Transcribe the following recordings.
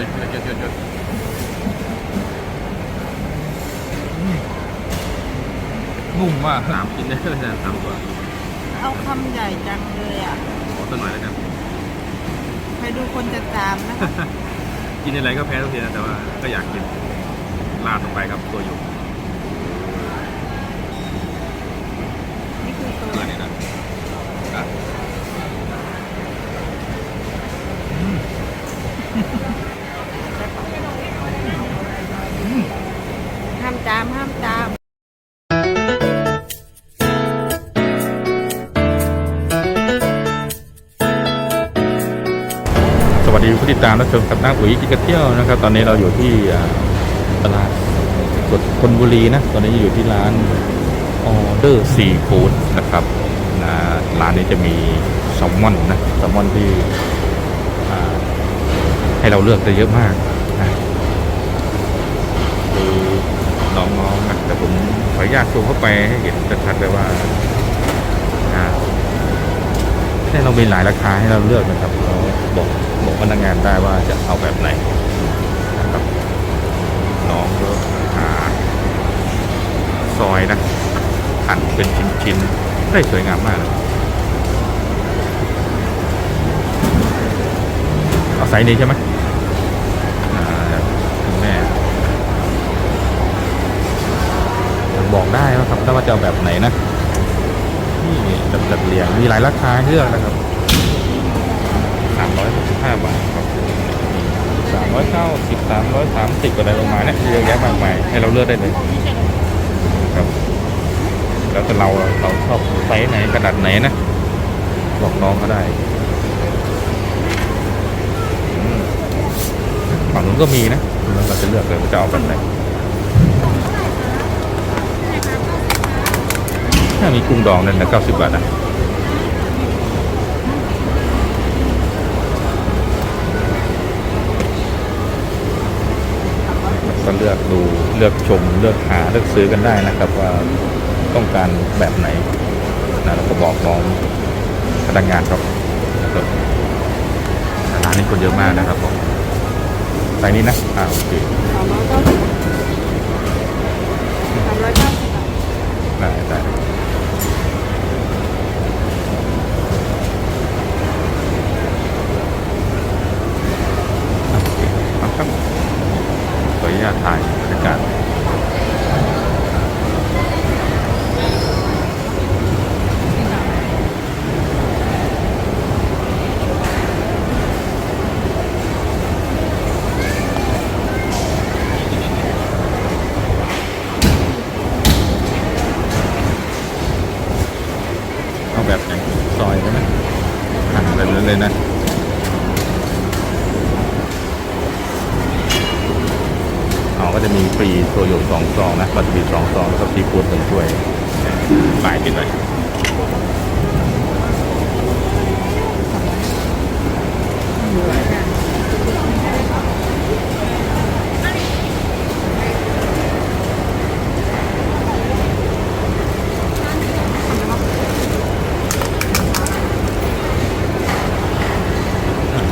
หยุดหยุดหยุดหยุดนุ่มมากสามชิ้นนะอาจารย์สามตัวเอาคำใหญ่จังเลยอะ ขอสักหน่อยแล้วกันใครดูคนจะตามนะะกินอะไรก็แพ้ทุกทีนะแต่ว่าก็อยากกินลาดลงไปครับตัวอยู่ วัสดีผู้ติดตามและชมกับนักอุ๋ยกินกระเที่ยวนะครับ ตอนนี้เราอยู่ที่ตลาดสดคนบุรีนะ ตอนนี้อยู่ที่ร้านออเดอร์ซีฟู้ดนะครับนะร้านนี้จะมีแซลมอนนะแซลมอนที่ให้เราเลือกได้เยอะมากนะดูน้องๆนะแต่ผมขออนุญาตซูมเข้าไปให้เห็นชัดๆเลยว่า ใช่เรามีหลายราคาให้เราเลือกนะครับเราบอกบอกพนักงานได้ว่าจะเอาแบบไหนนะครับน้องก็หาซอยนะหั่นเป็นชิ้นๆได้สวยงามมากเลยเอาไซส์นี้ใช่ไหมคุณแม่บอกได้นะครับถ้าว่าจะเอาแบบไหนนะ นี่จัดจัดเรียงมีหลายราคาเลือกนะครับสามร้อยหกสิบห้าบาทครับสามร้อยเก้าสิบสามร้อยสามสิบอะไรประมาเนี้ยเยอะแยะมากมายให้เราเลือกได้เลยครับ แล้วแต่เราเราชอบไซส์ไหนกระดาษไหนนะบอกน้องก็ได้อืมฝั่งนู้นก็มีนะเราจะเลือกเลยว่าจะเอาแบบไหน ถ้า มีกุ้งดองนั่นนะเก้าสิบบาทนะก็เลือกดูเลือกชมเลือกหาเลือกซื้อกันได้นะครับว่าต้องการแบบไหนนะแล้วก็บอกน้องพนักงานครับครับร้านนี้คนเยอะมากนะครับผมใส่นี้นะอ่าโอเคสามร้อยเก้าสิบสามร้อยเก้าสิบได้ได้โอเคเอาครับาตถ่ายบรรยากาศเอาแบบไหนซอยได้ไหมหั่นแบบนั้นเลยนะ อ๋อก็ จะมีฟรีตัวโยกสองซองนะวัตถุดิบสองซองแล้วก็ซีฟู้ดหนึ่งถ้วยปลายติดไว้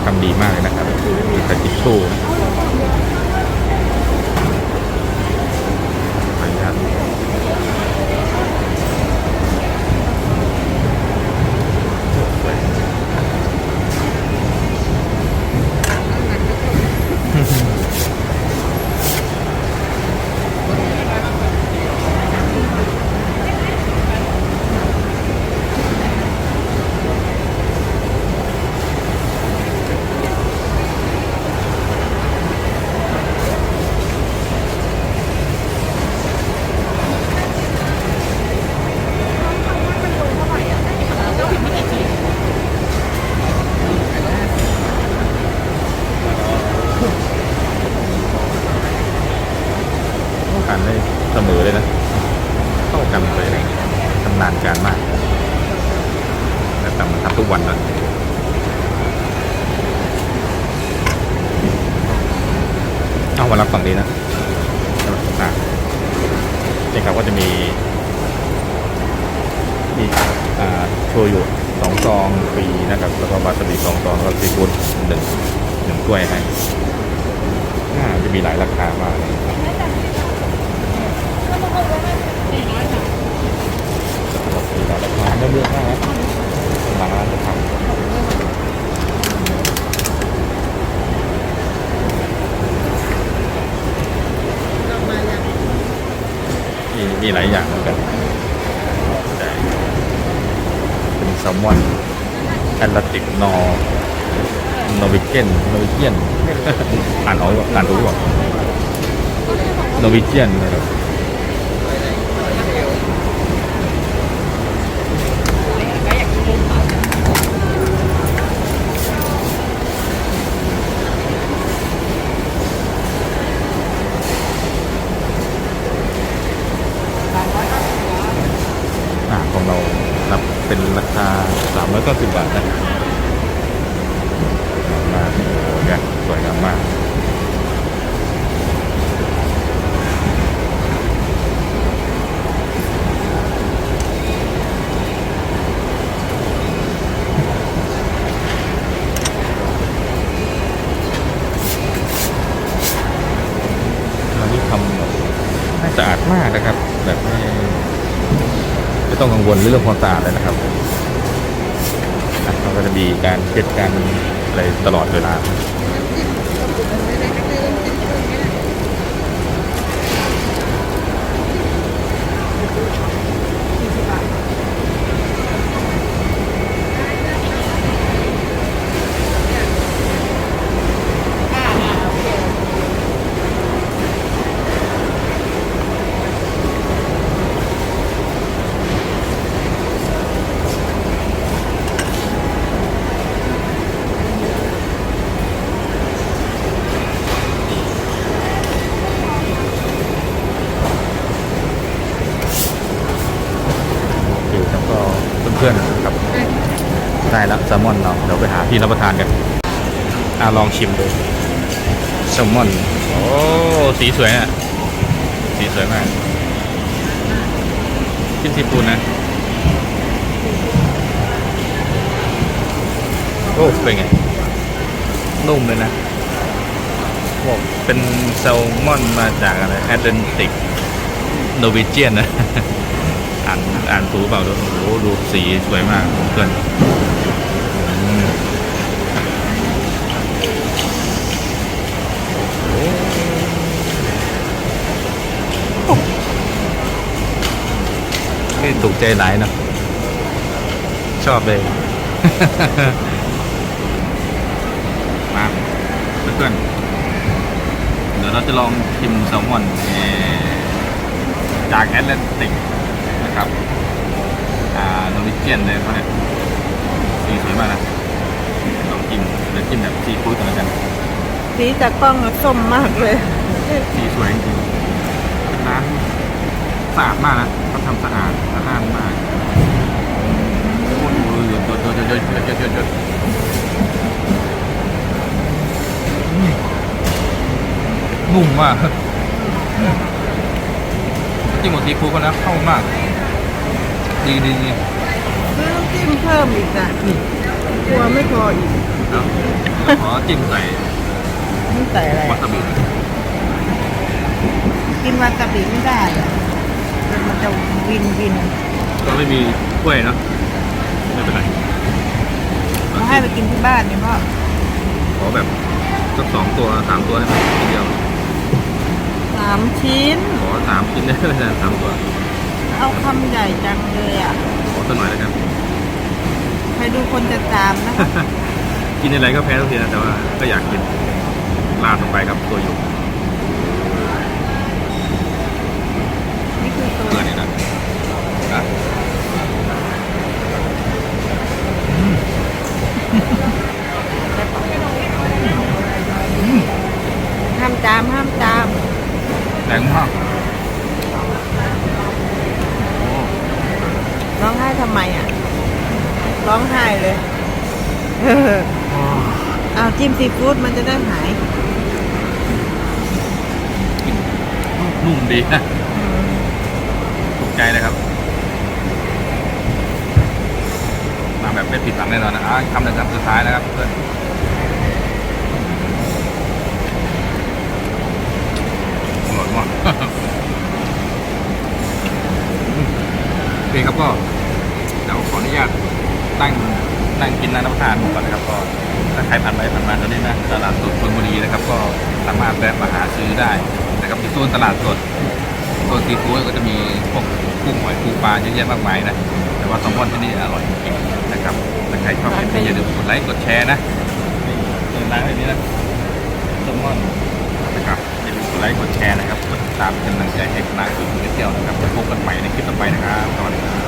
ทำดีมากเลยนะครับมีกระติกโซ่นะขออนุญาตทานได้เสมอเลยนะ เข้ากันเลยนะชำนาญการมากแต่ทำมันทำทุกวันนะ เอามารับฝั่งนี้นะอะนี่ครับก็จะมีมีอ่าโชยุสองซองฟรีนะครับ แล้วก็วาซาบิสองซองแล้วก็ซีฟู้ดหนึ่งหนึ่งถ้วยให้อ่าจะมีหลายราคามากเลยอะมากนะหลังร้านจะทำ หลายอย่างเหมือนกันแต่เป็นแซลมอนแอตแลนติกนอร์วิเกนโนวิเกียนอ่านออกอ่าอ่านรู้ก่อเปล่าโนวิเกียนนะครับ ของเรานับเป็นราคา390บาทนะมาโอ้โหเนี่ยสวยงามมากอันนี้ทำแบบให้สะอาดมากนะครับ แบบไม่ ไม่ ต้องกังวลเรื่องความสะอาดเลยนะครับมันก็จะมีการเช็ดการอะไรตลอดเวลา โอเคครับก็เพื่อนๆครับได้แล้วแซลมอนเราเดี๋ยวไปหาที่รับประทานกันอะลองชิมดูแซลมอนโอ้สีสวยอะสีสวยมากจิ้มซีฟู้ดนะโอ้เป็นไงนุ่มเลยนะบอกเป็นแซลมอนมาจากอะไรแอตแลนติกโนวิเจียนนะ อ่านอ่านถูกเปล่าดูโอ้ดูสีสวยมากเพื่อนอืมโอ้ นี่ถูกใจหลายเนอะชอบเลย มาเพื่อนๆเดี๋ยวเราจะลองชิมแซลมอนเอ่อจากแอตแลนติกนะครับอ่าโนริเจียนเลยเขาเนี่ยสีสวยมากนะลองจิ้มเดี๋ยวจิ้มแบบซีฟู้ดกันแล้วกันสีจากกล้องอะส้มมากเลย สีสวยจริงๆเป็นร้าน สะอาดมากนะเขาทำสะอาดสะอาดมากโอ้โหหยดหยดหยดหยดหยดหยดหยดหยดหยอืมนุ่มมากจิ้มกับซีฟู้ดก็นะเข้ามาก ดีดีดีซื้อน้ำจิ้มเพิ่มอีกอะกลัวไม่พออีกแล้วขอจิ้มใส่ไม่ใส่อะไรวาซาบิกินวาซาบิไม่ได้อะ มันจะวินวินก็ไม่มีกล้วยเนาะไม่เป็นไรเขาให้ไปกินที่บ้านเนี่ยพ่อขอแบบสักสองตัวสามตัวได้ไหมทีเดียวสามชิ้นขอสามชิ้นได้ไหมสามตัวเอาคำใหญ่จังเลยอะขอสักหน่อยแล้วกันใครดูคนจะจามนะคะ กินอะไรก็แพ้ทุกทีนะแต่ว่าก็อยากกินลาดลงไปครับตัวอยู่ นี่คือตัว เกินนี่นะอะ ห้ามจามห้ามจาม แรงมากโอ้ ร้องไห้ทำไมอะ ร้องไห้เลย เออเอาจิ้มซีฟู้ดมันจะได้หาย นุ่มดีนะถูกใจเลยครับ มาแบบไม่ผิดหวังแน่นอนนะอะคำหนึ่งคำสุดท้ายนะครับเพื่อนอร่อยมากโอเคครับก็เดี๋ยว ขออนุญาตตั้ง นั่งกินน้ำน้ำทานก่อนนะครับก็ถ้าใครผ่านไปผ่านมาตอนนี้นะตลาดสดชลบุรีนะครับ ก็สามารถแวะมาหาซื้อได้นะครับมีโซนตลาดสดโซนซีฟู้ดก็จะมีพวกกุ้งหอยปูปลาเยอะแยะมากมายนะแต่ว่าแซลมอนที่นี่อร่อยจริงๆนะครับถ้าใครชอบคลิปนี้อย่าลืมกดไลค์กดแชร์นะนี่เจอร้านแบบนี้นะแซลมอนนะครับอย่าลืมกดไลค์กดแชร์นะครับกดติดตามเป็นกำลังใจให้คณะคุยเที่ยวนะครับพบกันใหม่ในคลิปต่อไปนะครับสวัสดีครับ